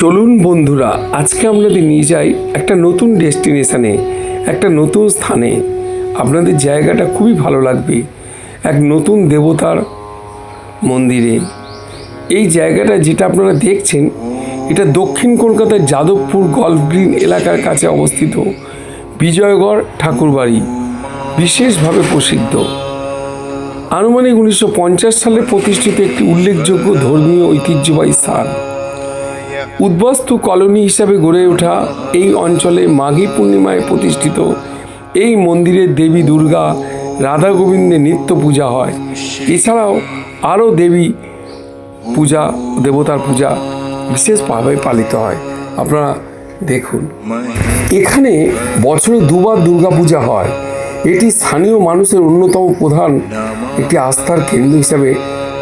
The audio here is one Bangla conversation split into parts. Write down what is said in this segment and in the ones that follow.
চলুন বন্ধুরা, আজকে আপনাদের নিয়ে যাই একটা নতুন ডেস্টিনেশানে, একটা নতুন স্থানে। আপনাদের জায়গাটা খুবই ভালো লাগবে, এক নতুন দেবতার মন্দিরে। এই জায়গাটা যেটা আপনারা দেখছেন, এটা দক্ষিণ কলকাতার যাদবপুর গল্ফ গ্রিন এলাকার কাছে অবস্থিত, বিজয়গড় ঠাকুরবাড়ি, বিশেষভাবে প্রসিদ্ধ। আনুমানিক উনিশশো পঞ্চাশ সালে প্রতিষ্ঠিত একটি উল্লেখযোগ্য ধর্মীয় ঐতিহ্যবাহী স্থান। উদ্বাস্তু কলোনি হিসাবে গড়ে ওঠা এই অঞ্চলে মাঘী পূর্ণিমায় প্রতিষ্ঠিত এই মন্দিরে দেবী দুর্গা, রাধা গোবিন্দের নিত্য পূজা হয়। এছাড়াও আরও দেবী পূজা, দেবতার পূজা বিশেষভাবে পালিত হয়। আপনারা দেখুন। এখানে বছরে দুবার দুর্গাপূজা হয়। এটি স্থানীয় মানুষের অন্যতম প্রধান একটি আস্থার কেন্দ্র হিসাবে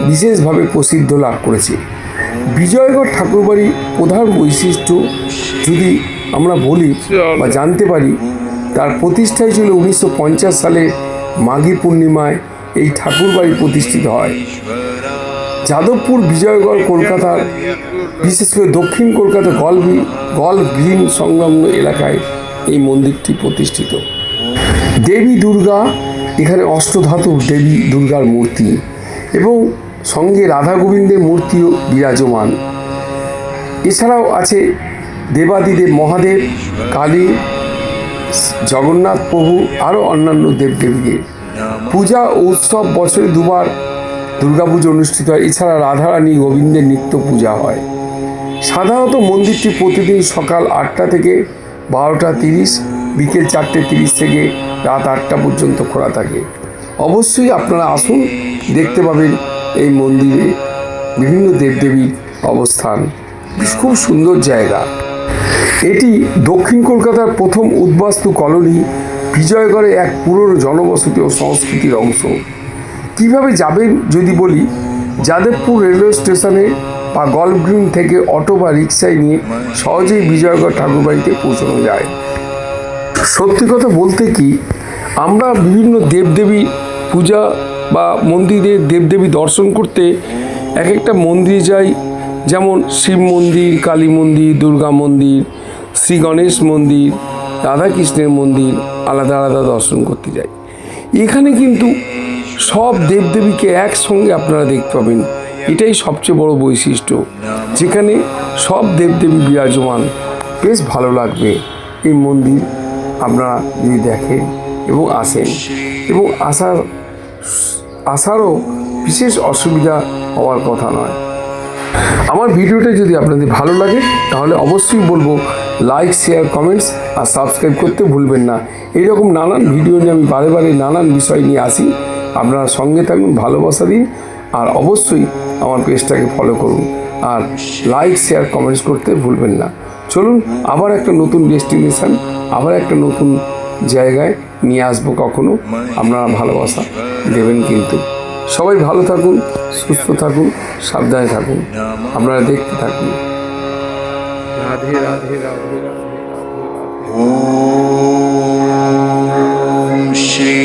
বিশেষভাবে প্রসিদ্ধ লাভ করেছে। বিজয়গড় ঠাকুর ঠাকুরবাড়ির প্রধান বৈশিষ্ট্য যদি আমরা বলি বা জানতে পারি, তার প্রতিষ্ঠাই ছিল উনিশশো পঞ্চাশ সালে মাঘী পূর্ণিমায় এই ঠাকুরবাড়ি প্রতিষ্ঠিত হয়। যাদবপুর, বিজয়গড় কলকাতার বিশেষ করে দক্ষিণ কলকাতা গল্ফ গল্ফ গ্রিন সংলগ্ন এলাকায় এই মন্দিরটি প্রতিষ্ঠিত। দেবী দুর্গা, এখানে অষ্টধাতুর দেবী দুর্গার মূর্তি এবং সঙ্গে রাধা গোবিন্দের মূর্তিও বিরাজমান। এছাড়াও আছে দেবাদিদেব মহাদেব, কালী, জগন্নাথ প্রভু, আরও অন্যান্য দেবদেবীদের। পূজা উৎসব বছরে দুবার দুর্গাপুজো অনুষ্ঠিত হয়। এছাড়া রাধারানী গোবিন্দের নিত্য পূজা হয়। সাধারণত মন্দিরটি প্রতিদিন সকাল আটটা থেকে বারোটা তিরিশ, বিকেল চারটে তিরিশ থেকে রাত আটটা পর্যন্ত খোলা থাকে। অবশ্যই আপনারা আসুন, দেখতে পাবেন এই মন্দিরে বিভিন্ন দেবদেবীর অবস্থান। খুব সুন্দর জায়গা। এটি দক্ষিণ কলকাতার প্রথম উদ্বাস্তু কলোনি, বিজয়গড়ে এক পুরনো জনবসতি ও সংস্কৃতির অংশ। কীভাবে যাবেন যদি বলি, যাদবপুর রেলওয়ে স্টেশনে বা গল্ফ গ্রিন থেকে অটো বা রিক্সায় নিয়ে সহজেই বিজয়গড় ঠাকুরবাড়িতে পৌঁছানো যায়। সত্যি কথা বলতে কি, আমরা বিভিন্ন দেবদেবী পূজা বা মন্দিরে দেবদেবী দর্শন করতে এক একটা মন্দিরে যাই যেমন শিব মন্দির, কালী মন্দির, দুর্গা মন্দির, শ্রী গণেশ মন্দির, রাধাকৃষ্ণের মন্দির আলাদা আলাদা দর্শন করতে যাই এখানে কিন্তু সব দেবদেবীকে একসঙ্গে আপনারা দেখতে পাবেন। এটাই সবচেয়ে বড় বৈশিষ্ট্য। যেখানে সব দেবদেবী বিরাজমান। বেশ ভালো লাগবে এই মন্দির আপনারা যদি দেখেন এবং আসেন। এবং আসার আসারও বিশেষ অসুবিধা হওয়ার কথা নয়। আমার ভিডিওটা যদি আপনাদের ভালো লাগে, তাহলে অবশ্যই বলব লাইক শেয়ার কমেন্টস আর সাবস্ক্রাইব করতে ভুলবেন না। এইরকম নানান ভিডিও নিয়ে আমি বারে বারে নানান বিষয় নিয়ে আসি। আপনারা সঙ্গে থাকুন, ভালোবাসা দিন আর অবশ্যই আমার পেজটাকে ফলো করুন আর লাইক শেয়ার কমেন্টস করতে ভুলবেন না। চলুন, আবার একটা নতুন ডেস্টিনেশন আবার একটা নতুন জায়গায় নিয়ে আসব কখনো। আপনারা ভালোবাসা দেবেন কিন্তু। সবাই ভালো থাকুন সুস্থ থাকুন সাবধানে থাকুন। আপনারা দেখতে থাকুন। রাধে রাধে রাধে শ্রী